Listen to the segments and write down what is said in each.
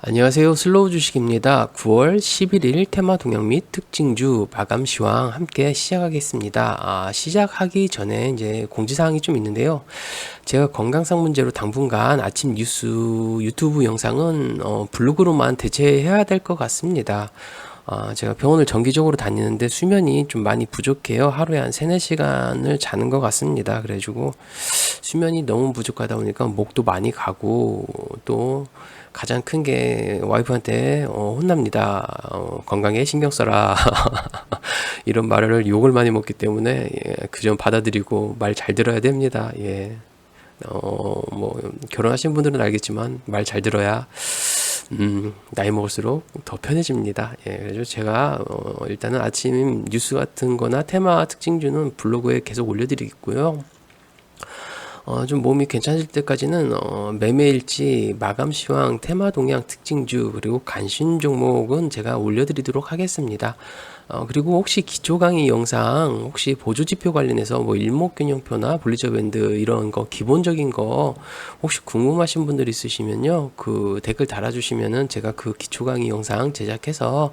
안녕하세요. 슬로우 주식입니다. 9월 11일 테마 동향 및 특징주 마감 시황 함께 시작하겠습니다. 아, 시작하기 전에 이제 공지사항이 좀 있는데요. 제가 건강상 문제로 당분간 아침 뉴스 유튜브 영상은 어, 블로그로만 대체해야 될 것 같습니다. 아, 제가 병원을 정기적으로 다니는데 수면이 좀 많이 부족해요. 하루에 한 3, 4시간을 자는 것 같습니다. 그래가지고 수면이 너무 부족하다 보니까 목도 많이 가고 또 가장 큰 게 와이프한테 어, 혼납니다. 어, 건강에 신경 써라. 이런 말을 욕을 많이 먹기 때문에 예, 그점 받아들이고 말 잘 들어야 됩니다. 예. 어, 뭐 결혼하신 분들은 알겠지만 말 잘 들어야 음, 나이 먹을수록 더 편해집니다. 예, 그래서 제가 어, 일단은 아침 뉴스 같은 거나 테마 특징주는 블로그에 계속 올려드리겠고요. 어, 좀 몸이 괜찮을 때까지는 어, 매매일지, 마감 시황, 테마 동향 특징주 그리고 간신 종목은 제가 올려드리도록 하겠습니다. 어, 그리고 혹시 기초 강의 영상 혹시 보조 지표 관련해서 뭐 일목균형표나 볼리저 밴드 이런 거 기본적인 거 혹시 궁금하신 분들 있으시면요 그 댓글 달아주시면은 제가 그 기초 강의 영상 제작해서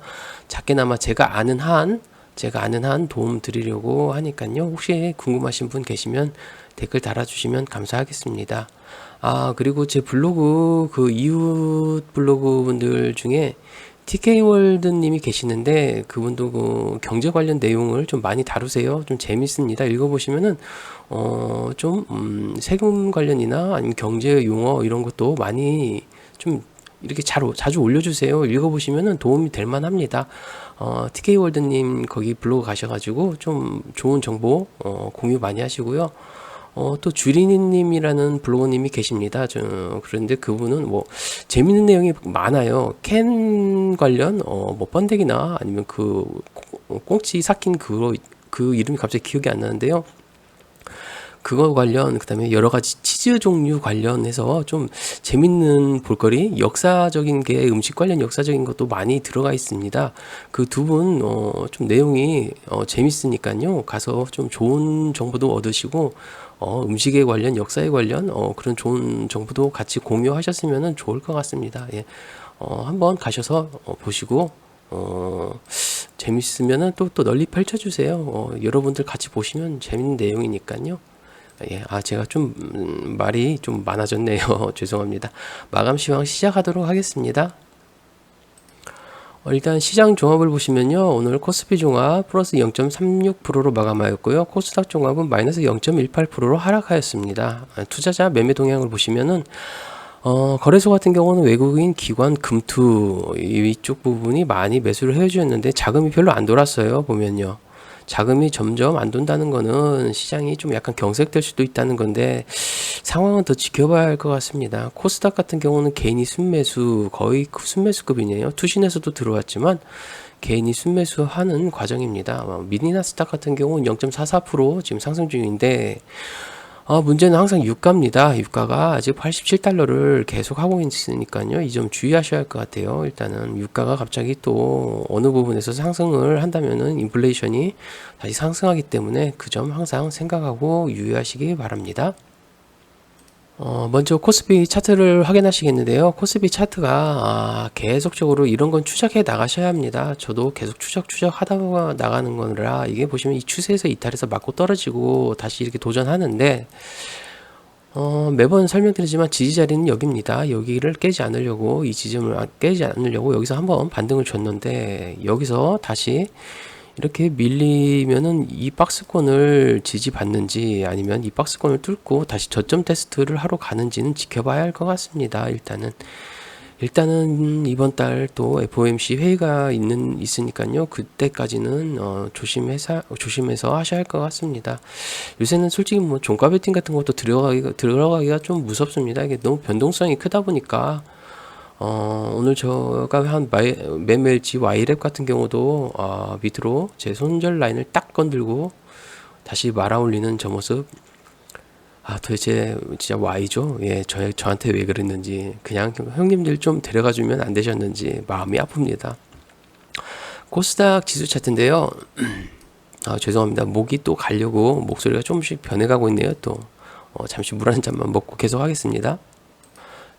작게나마 제가 아는 한 제가 아는 한 도움 드리려고 하니까요 혹시 궁금하신 분 계시면 댓글 달아주시면 감사하겠습니다. 아, 그리고 제 블로그, 그 이웃 블로그 분들 중에 TK월드 님이 계시는데 그분도 그 경제 관련 내용을 좀 많이 다루세요. 좀 재밌습니다. 읽어보시면은, 어, 좀, 음, 세금 관련이나 아니면 경제 용어 이런 것도 많이 좀 이렇게 잘, 자주 올려주세요. 읽어보시면은 도움이 될 만합니다. 어, TK월드님 거기 블로그 가셔가지고 좀 좋은 정보, 어, 공유 많이 하시고요. 어, 또 주리니님이라는 블로거님이 계십니다. 저, 그런데 그분은 뭐 재밌는 내용이 많아요. 캔 관련 어, 뭐 번데기나 아니면 그 꽁치 삭힌 그거 그 이름이 갑자기 기억이 안 나는데요. 그거 관련 그다음에 여러 가지 치즈 종류 관련해서 좀 재밌는 볼거리 역사적인 게 음식 관련 역사적인 것도 많이 들어가 있습니다. 그 두분 어, 좀 내용이 어, 재밌으니까요. 가서 좀 좋은 정보도 얻으시고 어, 음식에 관련 역사에 관련 어, 그런 좋은 정보도 같이 공유하셨으면 좋을 것 같습니다. 예. 어, 한번 가셔서 어, 보시고 어, 재밌으면은 또, 또 널리 펼쳐주세요. 어, 여러분들 같이 보시면 재밌는 내용이니까요. 예, 아, 제가 좀, 음, 말이 좀 많아졌네요. 죄송합니다. 마감 시황 시작하도록 하겠습니다. 어, 일단 시장 종합을 보시면요. 오늘 코스피 종합 플러스 0.36%로 마감하였고요. 코스닥 종합은 마이너스 0.18%로 하락하였습니다. 아, 투자자 매매 동향을 보시면은 어, 거래소 같은 경우는 외국인 기관 금투 이쪽 부분이 많이 매수를 해주었는데 자금이 별로 안 돌았어요. 보면요. 자금이 점점 안 돈다는 거는 시장이 좀 약간 경색될 수도 있다는 건데 상황은 더 지켜봐야 할 것 같습니다. 코스닥 같은 경우는 개인이 순매수 거의 순매수급이네요. 투신에서도 들어왔지만 개인이 순매수하는 과정입니다. 미니나스닥 같은 경우는 0.44% 지금 상승 중인데 어, 문제는 항상 유가입니다. 유가가 아직 87달러를 계속 하고 있으니까요. 이 점 주의하셔야 할 것 같아요. 일단은 유가가 갑자기 또 어느 부분에서 상승을 한다면은 인플레이션이 다시 상승하기 때문에 그 점 항상 생각하고 유의하시기 바랍니다. 어, 먼저 코스피 차트를 확인하시겠는데요. 코스피 차트가 아, 계속적으로 이런 건 추적해 나가셔야 합니다. 저도 계속 추적 추적 하다 나가는 거라 이게 보시면 이 추세에서 이탈해서 맞고 떨어지고 다시 이렇게 도전하는데 어, 매번 설명드리지만 지지 자리는 여기입니다. 여기를 깨지 않으려고 이 지점을 깨지 않으려고 여기서 한번 반등을 줬는데 여기서 다시 이렇게 밀리면은 이 박스권을 지지받는지 아니면 이 박스권을 뚫고 다시 저점 테스트를 하러 가는지는 지켜봐야 할 것 같습니다. 일단은 일단은 이번 달 또 FOMC 회의가 있는 있으니까요. 그때까지는 어, 조심해서 조심해서 하셔야 할 것 같습니다. 요새는 솔직히 뭐 종가 베팅 같은 것도 들어가기가 들어가기가 좀 무섭습니다. 이게 너무 변동성이 크다 보니까 어, 오늘 제가 한 매매일지 Y랩 같은 경우도 어, 밑으로 제 손절 라인을 딱 건들고 다시 말아 올리는 저 모습. 아 도대체 진짜 Y죠? 예 저, 저한테 왜 그랬는지. 그냥 형님들 좀 데려가 주면 안 되셨는지 마음이 아픕니다. 코스닥 지수 차트인데요. 아 죄송합니다. 목이 또 가려고 목소리가 조금씩 변해가고 있네요 또. 어, 잠시 물 한 잔만 먹고 계속 하겠습니다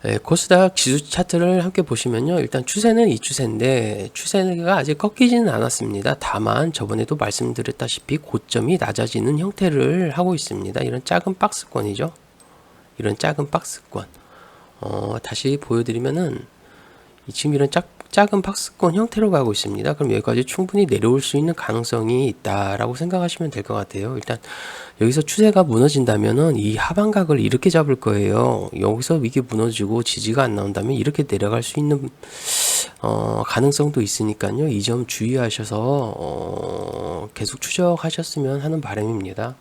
예, 코스닥 지수 차트를 함께 보시면요. 일단 추세는 이 추세인데 추세가 아직 꺾이지는 않았습니다. 다만 저번에도 말씀드렸다시피 고점이 낮아지는 형태를 하고 있습니다. 이런 작은 박스권이죠. 이런 작은 박스권. 어, 다시 보여드리면은 이 지금 이런 짝, 작은 박스권 형태로 가고 있습니다. 그럼 여기까지 충분히 내려올 수 있는 가능성이 있다라고 생각하시면 될 것 같아요. 일단 여기서 추세가 무너진다면은 이 하반각을 이렇게 잡을 거예요. 여기서 이게 무너지고 지지가 안 나온다면 이렇게 내려갈 수 있는 어, 가능성도 있으니까요. 이 점 주의하셔서 어, 계속 추적하셨으면 하는 바람입니다.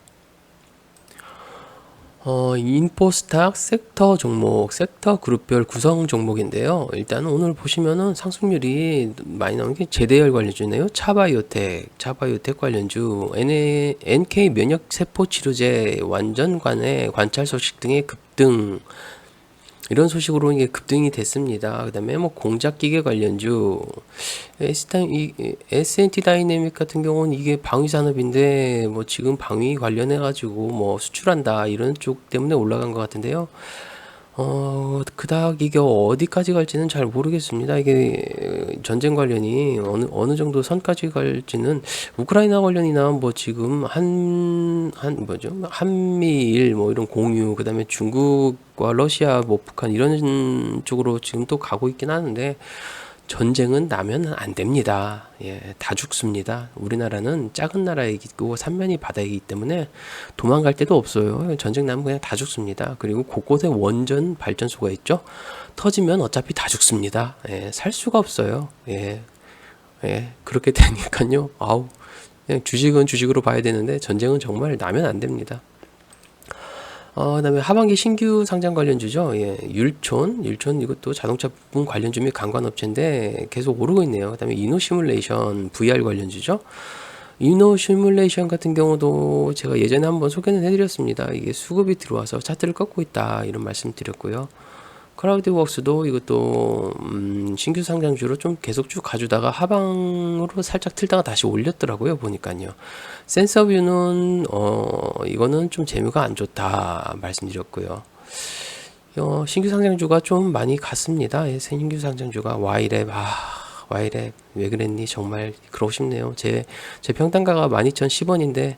어, 인포스탁 섹터 종목, sek터 그룹별 구성 종목인데요. 일단 오늘 보시면은 상승률이 많이 나오는 게 제대열 관련주네요. 차바이오텍, 차바이오텍 관련주, NK 면역 세포 치료제 완전관의 관찰 소식 등의 급등, 이런 소식으로 이게 급등이 됐습니다. 그다음에 뭐 공작 기계 관련주 S&T 다이내믹 같은 경우는 이게 방위 산업인데 뭐 지금 방위 관련해 가지고 뭐 수출한다 이런 쪽 때문에 올라간 것 같은데요. 어, 그닥 이게 어디까지 갈지는 잘 모르겠습니다. 이게 전쟁 관련이 어느, 어느 정도 선까지 갈지는 우크라이나 관련이나 뭐 지금 한, 한, 뭐죠? 한미일 뭐 이런 공유, 그 다음에 중국과 러시아, 뭐 북한 이런 쪽으로 지금 또 가고 있긴 하는데 전쟁은 나면 안 됩니다. 예, 다 죽습니다. 우리나라는 작은 나라이고 삼면이 바다이기 때문에 도망갈 데도 없어요. 전쟁 나면 그냥 다 죽습니다. 그리고 곳곳에 원전 발전소가 있죠. 터지면 어차피 다 죽습니다. 예, 살 수가 없어요. 예, 예, 그렇게 되니까요. 아우, 그냥 주식은 주식으로 봐야 되는데 전쟁은 정말 나면 안 됩니다. 어, 그다음에 하반기 신규 상장 관련주죠. 예, 율촌, 율촌 이것도 자동차 부품 관련주 및 관관업체인데 계속 오르고 있네요. 그다음에 이노 시뮬레이션 VR 관련주죠. 이노 시뮬레이션 같은 경우도 제가 예전에 한번 소개는 해드렸습니다. 이게 수급이 들어와서 차트를 꺾고 있다 이런 말씀 드렸고요. 크라우드웍스도 이것도 음, 신규 상장주로 좀 계속 쭉 가주다가 하방으로 살짝 틀다가 다시 올렸더라고요 보니까요. 센서뷰는 어 이거는 좀 재미가 안 좋다 말씀드렸고요. 어, 신규 상장주가 좀 많이 갔습니다. 예, 신규 상장주가 와이랩 아 와이랩 왜 그랬니 정말 그러고 싶네요. 제 제 평단가가 12,010원인데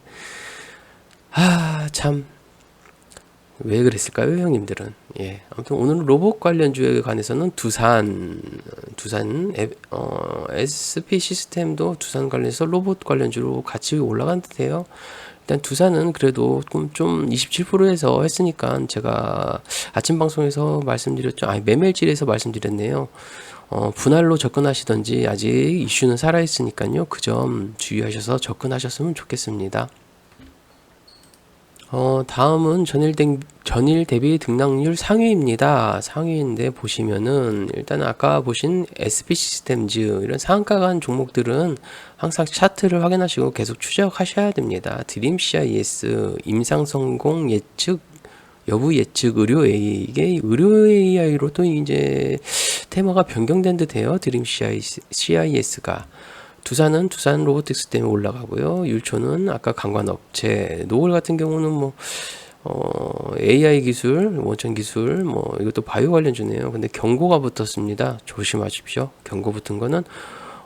아참 왜 그랬을까요, 형님들은? 예. 아무튼 오늘 로봇 관련 주에 관해서는 두산, 두산, 어, SP 시스템도 두산 관련해서 로봇 관련 주로 같이 올라간 듯해요. 일단 두산은 그래도 좀, 좀 27%에서 했으니까 제가 아침 방송에서 말씀드렸죠. 아니, 매매질에서 말씀드렸네요. 어, 분할로 접근하시던지 아직 이슈는 살아있으니까요. 그 점 주의하셔서 접근하셨으면 좋겠습니다. 어, 다음은 전일, 대, 전일 대비 등락률 상위입니다. 상위인데 보시면은 일단 아까 보신 SP 시스템즈 이런 상한가 간 종목들은 항상 차트를 확인하시고 계속 추적하셔야 됩니다. 드림 CIS, 임상성공 예측, 여부 예측 의료 AI 이게 의료 AI로 또 이제 테마가 변경된 듯해요. 드림 CIS가 두산은 두산 로보틱스 때문에 올라가고요. 율초는 아까 강관업체, 노을 같은 경우는 뭐 어, AI 기술, 원천 기술, 뭐 이것도 바이오 관련주네요. 근데 경고가 붙었습니다. 조심하십시오. 경고 붙은 거는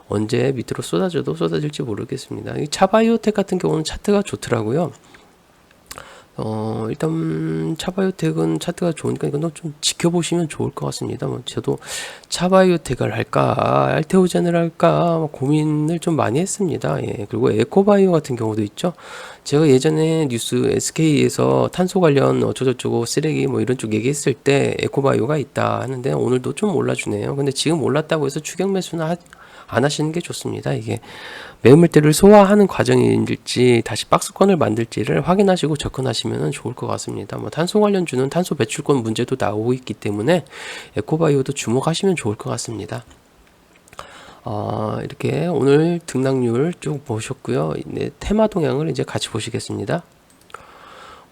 언제 밑으로 쏟아져도 쏟아질지 모르겠습니다. 이 차바이오텍 같은 경우는 차트가 좋더라고요. 어, 일단 차바이오텍은 차트가 좋으니까 이건 좀 지켜보시면 좋을 것 같습니다. 뭐 저도 차바이오텍을 할까, 알테오젠을 할까 뭐 고민을 좀 많이 했습니다. 예. 그리고 에코바이오 같은 경우도 있죠. 제가 예전에 뉴스 SK에서 탄소 관련 어쩌고저쩌고 쓰레기 뭐 이런 쪽 얘기했을 때 에코바이오가 있다 하는데 오늘도 좀 올라주네요. 근데 지금 올랐다고 해서 추격 매수는 하, 안 하시는 게 좋습니다. 이게 매물대를 소화하는 과정일지 다시 박스권을 만들지를 확인하시고 접근하시면 좋을 것 같습니다. 뭐 탄소 관련주는 탄소 배출권 문제도 나오고 있기 때문에 에코바이오도 주목하시면 좋을 것 같습니다. 어, 이렇게 오늘 등락률 쭉 보셨고요. 네, 테마 동향을 이제 같이 보시겠습니다.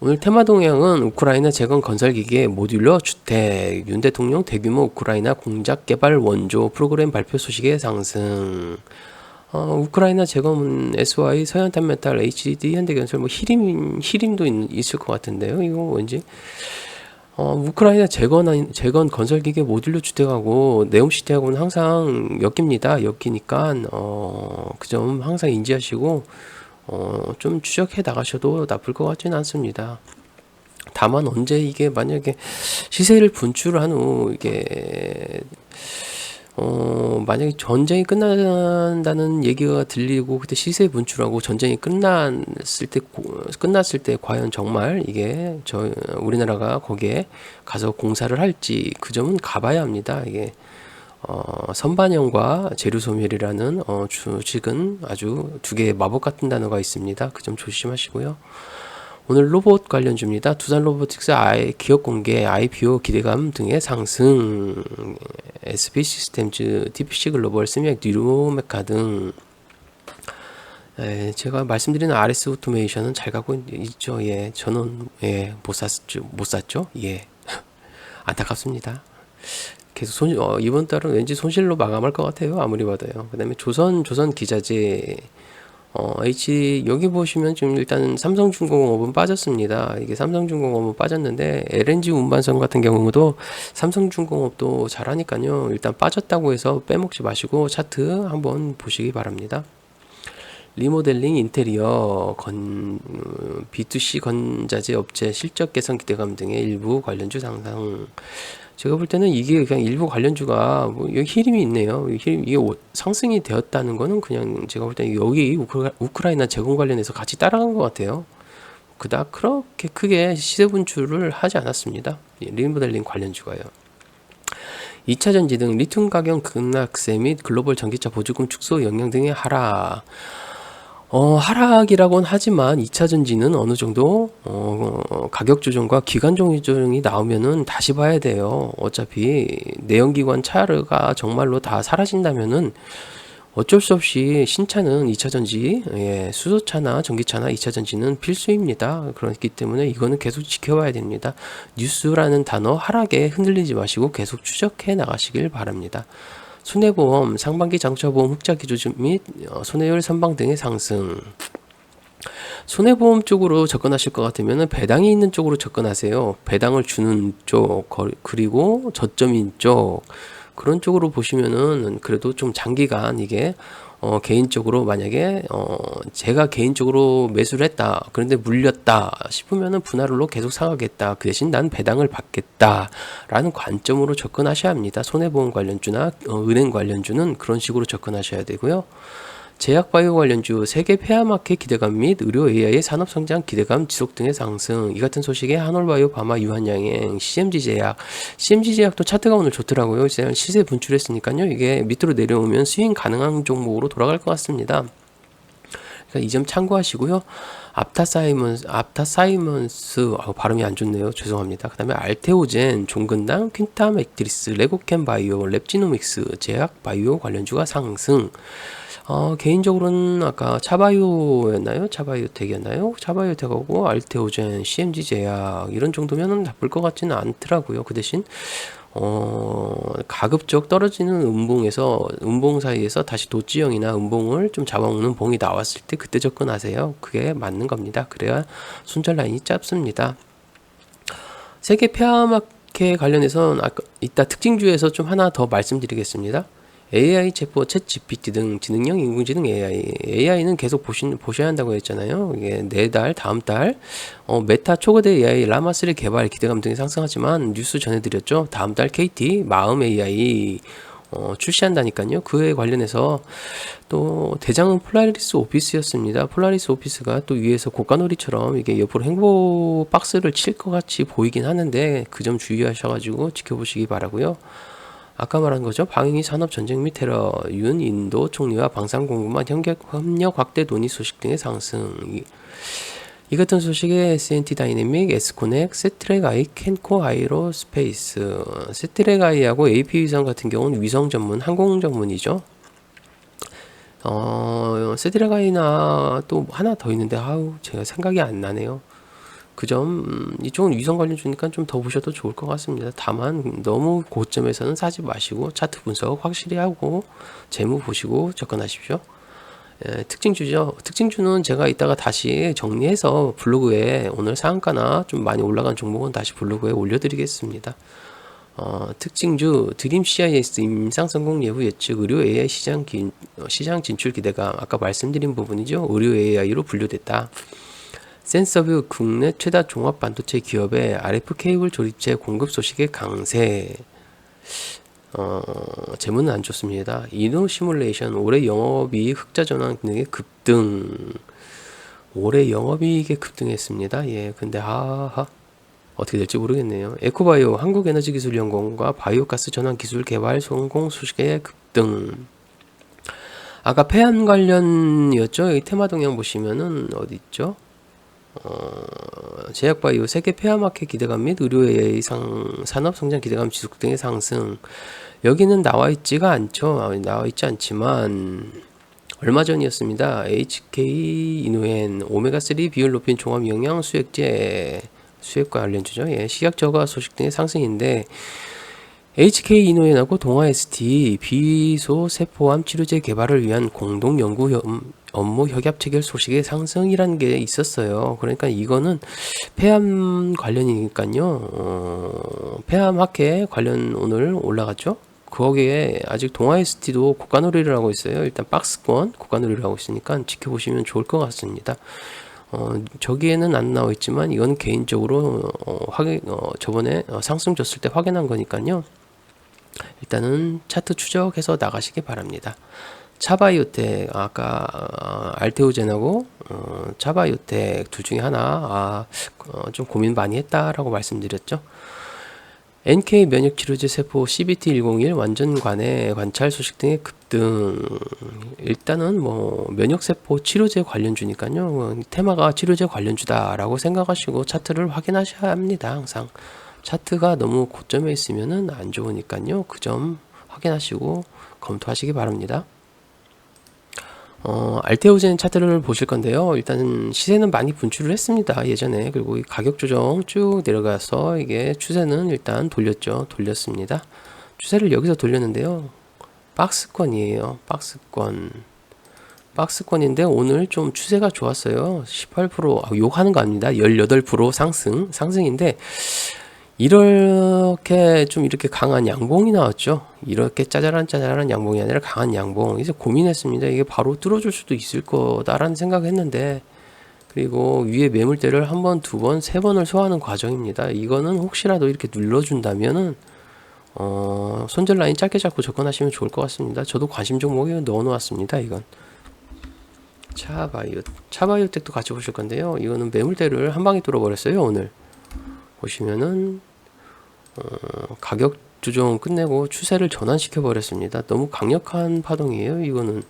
오늘 테마 동향은 우크라이나 재건 건설 기계 모듈러 주택 윤 대통령 대규모 우크라이나 공작 개발 원조 프로그램 발표 소식의 상승 어, 우크라이나 재건 SY 서현탄 메탈 HDD 현대건설 뭐 히림 히림도 있, 을것 같은데요. 이거 뭔지 어, 우크라이나 재건, 재건 건설 기계 모듈로 주택하고 네옴시티하고는 항상 엮입니다. 엮이니까, 어, 그 점 항상 인지하시고, 어, 좀 추적해 나가셔도 나쁠 것 같지는 않습니다. 다만 언제 이게 만약에 시세를 분출한 후 이게 어 만약에 전쟁이 끝난다는 얘기가 들리고 그때 시세 분출하고 전쟁이 끝났을 때 고- 끝났을 때 과연 정말 이게 저 우리나라가 거기에 가서 공사를 할지 그 점은 가봐야 합니다. 이게 어, 선반영과 재료 소멸이라는 어, 주식은 아주 두 개의 마법 같은 단어가 있습니다. 그 점 조심하시고요. 오늘 로봇 관련주입니다. 두산 로보틱스 아이 기업 공개, IPO 기대감 등의 상승, SB 시스템즈, DPC 글로벌, 스미악, 뉴로메카 등 에, 제가 말씀드리는 RS 오토메이션은 잘 있- 있죠. 예, 저는 예, 못 샀죠. 못 샀죠. 예, 안타깝습니다. 계속 손, 어, 이번 달은 왠지 손실로 마감할 것 같아요. 아무리 봐도요. 그 다음에 조선 조선 기자재 어, H 여기 보시면 지금 일단 삼성중공업은 빠졌습니다. 이게 삼성중공업은 빠졌는데 LNG 운반선 같은 경우도 삼성중공업도 잘하니까요. 일단 빠졌다고 해서 빼먹지 마시고 차트 한번 보시기 바랍니다. 리모델링 인테리어 건 어, B2C 건자재 업체 실적 개선 기대감 등의 일부 관련주 상승 제가 볼 때는 이게 그냥 일부 관련주가 뭐 여기 히림이 있네요. 이 히림 이게 오- 상승이 되었다는 거는 그냥 제가 볼 때는 여기 우크라, 우크라 이나 재건 관련해서 같이 따라간 것 같아요. 그닥 그렇게 크게 시세 분출을 하지 않았습니다. 이 리모델링 관련주가요. 2차 전지 등 리튬 가격 급락세 및 글로벌 전기차 보조금 축소 영향 등의 하락. 어, 하락이라고는 하지만 2차 전지는 어느 정도 어, 어, 가격 조정과 기간 조정이 나오면은 다시 봐야 돼요. 어차피 내연기관 차가 정말로 다 사라진다면은 어쩔 수 없이 신차는 2차 전지, 예, 수소차나 전기차나 2차 전지는 필수입니다. 그렇기 때문에 이거는 계속 지켜봐야 됩니다. 뉴스라는 단어 하락에 흔들리지 마시고 계속 추적해 나가시길 바랍니다. 손해보험, 상반기 장차보험 흑자 기조 및 어, 손해율 선방 등의 상승. 손해보험 쪽으로 접근하실 것 같으면 배당이 있는 쪽으로 접근하세요. 배당을 주는 쪽, 거- 그리고 저점인 쪽. 그런 쪽으로 보시면은 그래도 좀 장기간 이게 어 개인적으로 만약에 어 제가 개인적으로 매수를 했다. 그런데 물렸다 싶으면은 분할로 계속 사가겠다. 그 대신 난 배당을 받겠다라는 관점으로 접근하셔야 합니다. 손해보험 관련주나 어, 은행 관련주는 그런 식으로 접근하셔야 되고요. 제약바이오 관련주 세계 폐하마켓 기대감 및 의료 AI의 산업성장 기대감 지속 등의 상승. 이 같은 소식에 한올바이오 바마 유한양행 CMG 제약. CMG 제약도 차트가 오늘 좋더라고요. 시세 분출했으니까요. 이게 밑으로 내려오면 스윙 가능한 종목으로 돌아갈 것 같습니다. 그러니까 이 점 참고하시고요. 앞타 사이먼스 앞타 사이먼스 아, 발음이 안 좋네요. 죄송합니다. 그 다음에 알테오젠 종근당 퀸타 맥트리스 레고캔 바이오 랩지노믹스 제약 바이오 관련주가 상승 어, 개인적으로는 아까 차바이오였나요? 차바이오텍이었나요? 차바이오텍하고 알테오젠, CMG 제약 이런 정도면은 나쁠 것 같지는 않더라고요. 그 대신 어, 가급적 떨어지는 음봉에서 음봉 사이에서 다시 도지형이나 음봉을 좀 잡아먹는 봉이 나왔을 때 그때 접근하세요. 그게 맞는 겁니다. 그래야 순절 라인이 짧습니다. 세계 폐하마켓 관련해서는 아까 이따 특징주에서 좀 하나 더 말씀드리겠습니다. AI 챗봇, 챗 GPT 등 지능형 인공지능 AI. AI는 계속 보신, 보셔야 한다고 했잖아요. 이게 내달, 다음 달, 어, 메타 초거대 AI 라마3 개발 기대감 등이 상승하지만 뉴스 전해드렸죠. 다음 달 KT 마음 AI 어, 출시한다니까요. 그에 관련해서 또 대장은 폴라리스 오피스였습니다. 폴라리스 오피스가 또 위에서 고가놀이처럼 이게 옆으로 행보 박스를 칠 것 같이 보이긴 하는데 그 점 주의하셔가지고 지켜보시기 바라고요. 아까 말한 거죠. 방위기 산업 전쟁 및 테러, 윤 인도 총리와 방산 공급망 협력, 확대 논의 소식 등의 상승. 이, 이 같은 소식에 SNT 다이내믹, 에스코넥, 세트렉아이, 켄코 아이로 스페이스, 세트렉아이하고 AP 위성 같은 경우는 위성 전문, 항공 전문이죠. 어, 세트렉아이나 또 하나 더 있는데 아우 제가 생각이 안 나네요. 그 점, 음, 이쪽은 위성 관련 주니까 좀 더 보셔도 좋을 것 같습니다. 다만, 너무 고점에서는 사지 마시고, 차트 분석 확실히 하고, 재무 보시고 접근하십시오. 예, 특징주죠. 특징주는 제가 이따가 다시 정리해서 블로그에 오늘 상한가나 좀 많이 올라간 종목은 다시 블로그에 올려드리겠습니다. 어, 특징주 드림 CIS 임상 성공 예후 예측 의료 AI 시장 기, 어, 시장 진출 기대감 아까 말씀드린 부분이죠. 의료 AI로 분류됐다. 센서뷰 국내 최다 종합 반도체 기업의 RF 케이블 조립체 공급 소식의 강세. 어, 재무는 안 좋습니다. 이노 시뮬레이션 올해 영업이익 흑자 전환 기능의 급등. 올해 영업이익에 급등했습니다. 예, 근데 하하 어떻게 될지 모르겠네요. 에코바이오 한국에너지기술연구원과 바이오가스 전환 기술 개발 성공 소식의 급등. 아까 폐암 관련이었죠. 이 테마 동향 보시면은 어디 있죠? 어, 제약바이오 세계 폐암학회 기대감 및 의료 AI 상 산업 성장 기대감 지속 등의 상승. 여기는 나와 있지가 않죠. 아, 나와 있지 않지만 얼마 전이었습니다. HK 이노엔 오메가3 비율 높인 종합 영양 수액제 수액과 관련주죠. 예, 식약 저가 소식 등의 상승인데 HK 이노엔하고 동아 ST 비소 세포암 치료제 개발을 위한 공동 연구 협- 업무 협약 체결 소식의 상승이라는 게 있었어요. 그러니까 이거는 폐암 관련이니까요. 어, 폐암 학회 관련 오늘 올라갔죠. 거기에 아직 동아 ST도 고가 놀이를 하고 있어요. 일단 박스권 고가 놀이를 하고 있으니까 지켜보시면 좋을 것 같습니다. 어, 저기에는 안 나와 있지만 이건 개인적으로 어, 확인 어, 저번에 어, 상승 줬을 때 확인한 거니까요. 일단은 차트 추적해서 나가시기 바랍니다. 차바이오텍 아까 어, 알테오젠하고 어, 차바이오텍 둘 중에 하나 아, 어, 좀 고민 많이 했다라고 말씀드렸죠. NK 면역 치료제 세포 CBT101 완전 관해 관찰 소식 등의 급등. 일단은 뭐 면역 세포 치료제 관련주니까요. 뭐 테마가 치료제 관련주다라고 생각하시고 차트를 확인하셔야 합니다. 항상 차트가 너무 고점에 있으면은 안 좋으니까요. 그 점 확인하시고 검토하시기 바랍니다. 어, 알테오젠 차트를 보실 건데요. 일단 시세는 많이 분출을 했습니다. 예전에. 그리고 이 가격 조정 쭉 내려가서 이게 추세는 일단 돌렸죠. 돌렸습니다. 추세를 여기서 돌렸는데요. 박스권이에요. 박스권. 박스권인데 오늘 좀 추세가 좋았어요. 18% 아, 욕하는 거 아닙니다. 18% 상승. 상승인데 이렇게 좀 이렇게 강한 양봉이 나왔죠. 이렇게 짜잘한 짜잘한 양봉이 아니라 강한 양봉. 이제 고민했습니다. 이게 바로 뚫어줄 수도 있을 거다라는 생각했는데 그리고 위에 매물대를 한 번, 두 번, 세 번을 소화하는 과정입니다. 이거는 혹시라도 이렇게 눌러준다면은 어, 손절 라인 짧게 잡고 접근하시면 좋을 것 같습니다. 저도 관심 종목에 넣어놓았습니다. 이건 차바이오 차바이오텍도 같이 보실 건데요. 이거는 매물대를 한 방에 뚫어버렸어요. 오늘 보시면은 어, 가격 조정 끝내고 추세를 전환시켜 버렸습니다. 너무 강력한 파동이에요. 이거는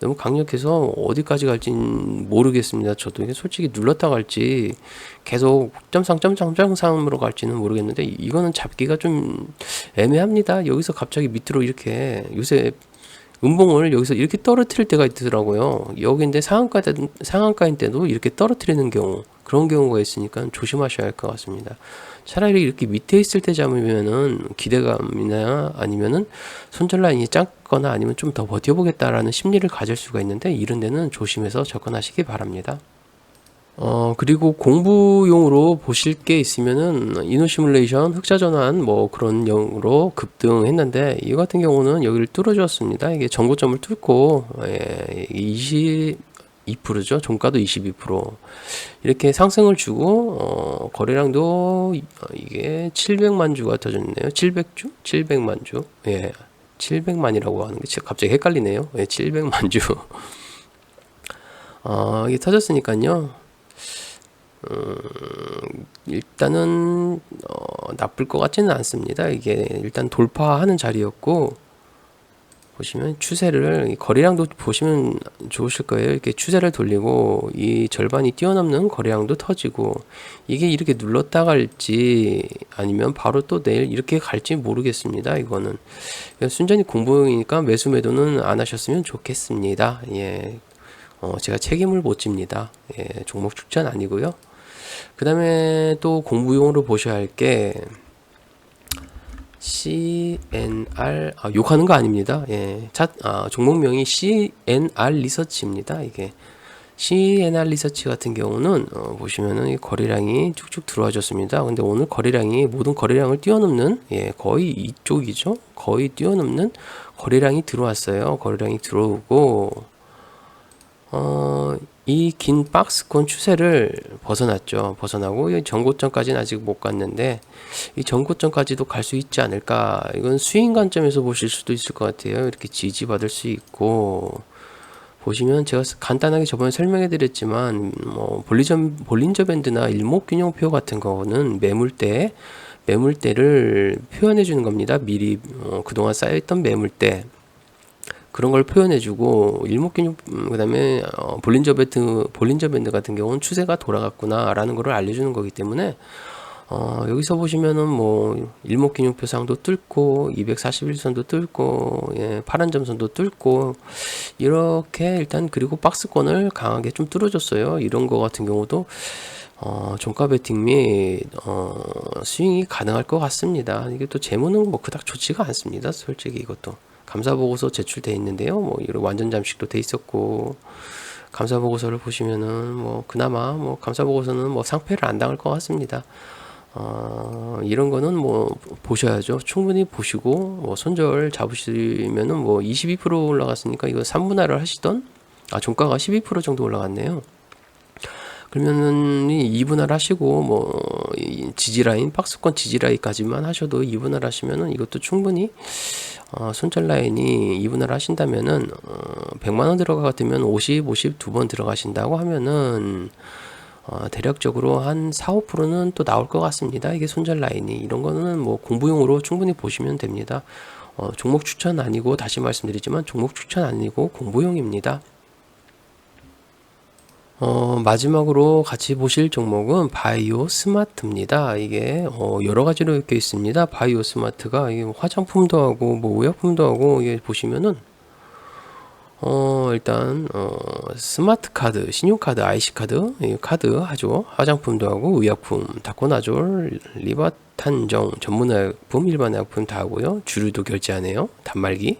너무 강력해서 어디까지 갈지 모르겠습니다. 저도 솔직히 눌렀다 갈지 계속 점상 점상 점상으로 갈지는 모르겠는데 이거는 잡기가 좀 애매합니다. 여기서 갑자기 밑으로 이렇게 요새 음봉을 여기서 이렇게 떨어뜨릴 때가 있더라고요. 여기인데 상한가 때, 상한가인 때도 이렇게 떨어뜨리는 경우 그런 경우가 있으니까 조심하셔야 할 것 같습니다. 차라리 이렇게 밑에 있을 때 잡으면은 기대감이나 아니면은 손절 라인이 작거나 아니면 좀 더 버텨보겠다라는 심리를 가질 수가 있는데 이런 데는 조심해서 접근하시기 바랍니다. 어, 그리고 공부용으로 보실 게 있으면은 이노 시뮬레이션 흑자 전환 뭐 그런 용으로 급등했는데 이 같은 경우는 여기를 뚫어줬습니다. 이게 전고점을 뚫고 예, 22%죠. 종가도 22% 이렇게 상승을 주고 어, 거래량도 이게 700만 주가 터졌네요. 700주? 700만 주. 예. 700만이라고 하는 게 갑자기 헷갈리네요. 예, 700만 주. 어, 이게 터졌으니까요. 음, 일단은 어, 나쁠 것 같지는 않습니다. 이게 일단 돌파하는 자리였고 보시면 추세를 이 거래량도 보시면 좋으실 거예요. 이렇게 추세를 돌리고 이 절반이 뛰어넘는 거래량도 터지고 이게 이렇게 눌렀다 갈지 아니면 바로 또 내일 이렇게 갈지 모르겠습니다. 이거는 순전히 공부용이니까 매수 매도는 안 하셨으면 좋겠습니다. 예. 어, 제가 책임을 못 집니다. 예, 종목 축전 아니고요. 그 다음에 또 공부용으로 보셔야 할게 CNR 아, 욕하는 거 아닙니다. 예, 차, 아, 종목명이 CNR 리서치입니다. 이게 CNR 리서치 같은 경우는 어, 보시면은 이 거래량이 쭉쭉 들어와줬습니다. 근데 오늘 거래량이 모든 거래량을 뛰어넘는 예, 거의 이쪽이죠. 거의 뛰어넘는 거래량이 들어왔어요. 거래량이 들어오고 어, 이 긴 박스권 추세를 벗어났죠. 벗어나고 이 전고점까지는 아직 못 갔는데 이 전고점까지도 갈 수 있지 않을까. 이건 스윙 관점에서 보실 수도 있을 것 같아요. 이렇게 지지받을 수 있고 보시면 제가 간단하게 저번에 설명해 드렸지만 뭐 볼리저 볼린저 밴드나 일목균형표 같은 거는 매물대 매물대를 표현해 주는 겁니다. 미리 어, 그동안 쌓여있던 매물대 그런 걸 표현해주고 일목균형 음, 그다음에 어, 볼린저 밴드 볼린저 밴드 같은 경우는 추세가 돌아갔구나라는 것을 알려주는 거기 때문에 어, 여기서 보시면은 뭐 일목균형표상도 뚫고 241선도 뚫고 예, 파란 점선도 뚫고 이렇게 일단 그리고 박스권을 강하게 좀 뚫어줬어요. 이런 거 같은 경우도 어, 종가 베팅 및 어, 스윙이 가능할 것 같습니다. 이게 또 재무는 뭐 그닥 좋지가 않습니다. 솔직히 이것도. 감사 보고서 제출돼 있는데요. 뭐 이런 완전 잠식도 돼 있었고 감사 보고서를 보시면은 뭐 그나마 뭐 감사 보고서는 뭐 상패를 안 당할 것 같습니다. 어, 이런 거는 뭐 보셔야죠. 충분히 보시고 뭐 손절 잡으시면은 뭐 22% 올라갔으니까 이거 3분할을 하시던 아 종가가 12% 정도 올라갔네요. 그러면은 2분할 하시고 뭐 지지라인 박스권 지지라인까지만 하셔도 2분할 하시면은 이것도 충분히 어, 손절 라인이 2분할 하신다면은 어, 100만 원 들어가 같으면 50, 50 두 번 들어가신다고 하면은 어, 대략적으로 한 4, 5%는 또 나올 것 같습니다. 이게 손절 라인이 이런 거는 뭐 공부용으로 충분히 보시면 됩니다. 어, 종목 추천 아니고 다시 말씀드리지만 종목 추천 아니고 공부용입니다. 어, 마지막으로 같이 보실 종목은 바이오 스마트입니다. 이게 어, 여러 가지로 이렇게 있습니다. 바이오 스마트가 화장품도 하고 뭐 의약품도 하고 이게 보시면은 어, 일단 어, 스마트 카드, 신용 카드, IC 카드, 이 카드 하죠. 화장품도 하고 의약품, 다코나졸, 리바탄정, 전문 의약품, 일반 의약품 다 하고요. 주류도 결제하네요. 단말기.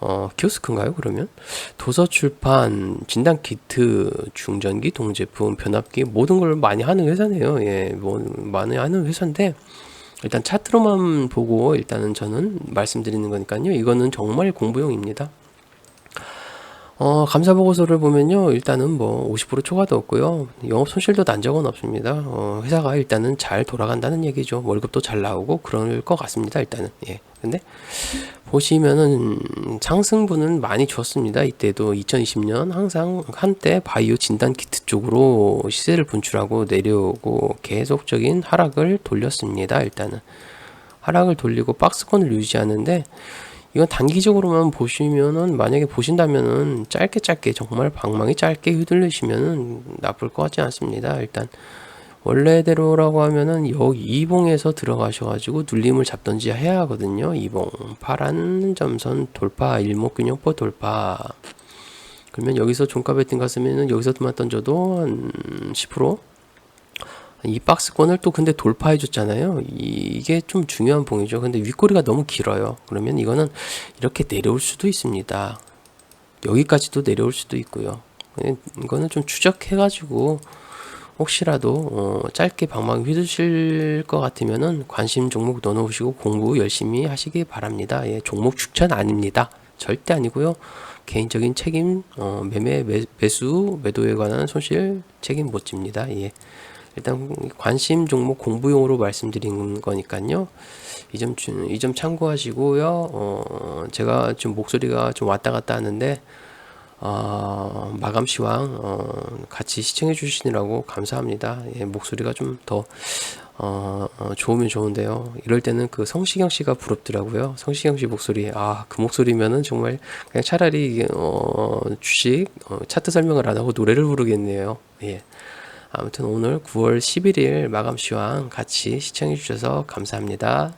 어, 키오스크인가요, 그러면? 도서 출판, 진단 키트, 중전기, 동제품, 변압기, 모든 걸 많이 하는 회사네요. 예, 뭐, 많이 하는 회사인데, 일단 차트로만 보고 일단은 저는 말씀드리는 거니까요. 이거는 정말 공부용입니다. 어, 감사 보고서를 보면요. 일단은 뭐 50% 초과도 없고요. 영업 손실도 난 적은 없습니다. 어, 회사가 일단은 잘 돌아간다는 얘기죠. 월급도 잘 나오고 그럴 것 같습니다. 일단은. 예. 근데 보시면은 상승분은 많이 줬습니다. 이때도 2020년 항상 한때 바이오 진단 키트 쪽으로 시세를 분출하고 내려오고 계속적인 하락을 돌렸습니다. 일단은 하락을 돌리고 박스권을 유지하는데 이건 단기적으로만 보시면은 만약에 보신다면은 짧게 짧게 정말 방망이 짧게 휘둘리시면은 나쁠 것 같지 않습니다. 일단 원래대로라고 하면은 여기 이봉에서 들어가셔가지고 눌림을 잡던지 해야 하거든요. 이봉 파란 점선 돌파 일목균형포 돌파 그러면 여기서 종가 베팅 갔으면은 여기서만 던져도 한 10%? 이 박스권을 또 근데 돌파해 줬잖아요. 이게 좀 중요한 봉이죠. 근데 윗꼬리가 너무 길어요. 그러면 이거는 이렇게 내려올 수도 있습니다. 여기까지도 내려올 수도 있고요. 이거는 좀 추적해 가지고 혹시라도 어 짧게 방망이 휘두실 것 같으면은 관심 종목 넣어놓으시고 공부 열심히 하시기 바랍니다. 예, 종목 추천 아닙니다. 절대 아니고요. 개인적인 책임, 어, 매매, 매, 매수, 매도에 관한 손실 책임 못 집니다. 예. 일단 관심 종목 공부용으로 말씀드린 거니까요. 이 점 이 점 참고하시고요. 어, 제가 좀 목소리가 좀 왔다 갔다 하는데 어, 마감 시황 어, 같이 시청해 주시느라고 감사합니다. 예, 목소리가 좀더 어, 어, 좋으면 좋은데요. 이럴 때는 그 성시경 씨가 부럽더라고요. 성시경 씨 목소리. 아, 그 목소리면은 정말 그냥 차라리 어, 주식 어, 차트 설명을 안 하고 노래를 부르겠네요. 예. 아무튼 오늘 9월 11일 마감 시황 같이 시청해 주셔서 감사합니다.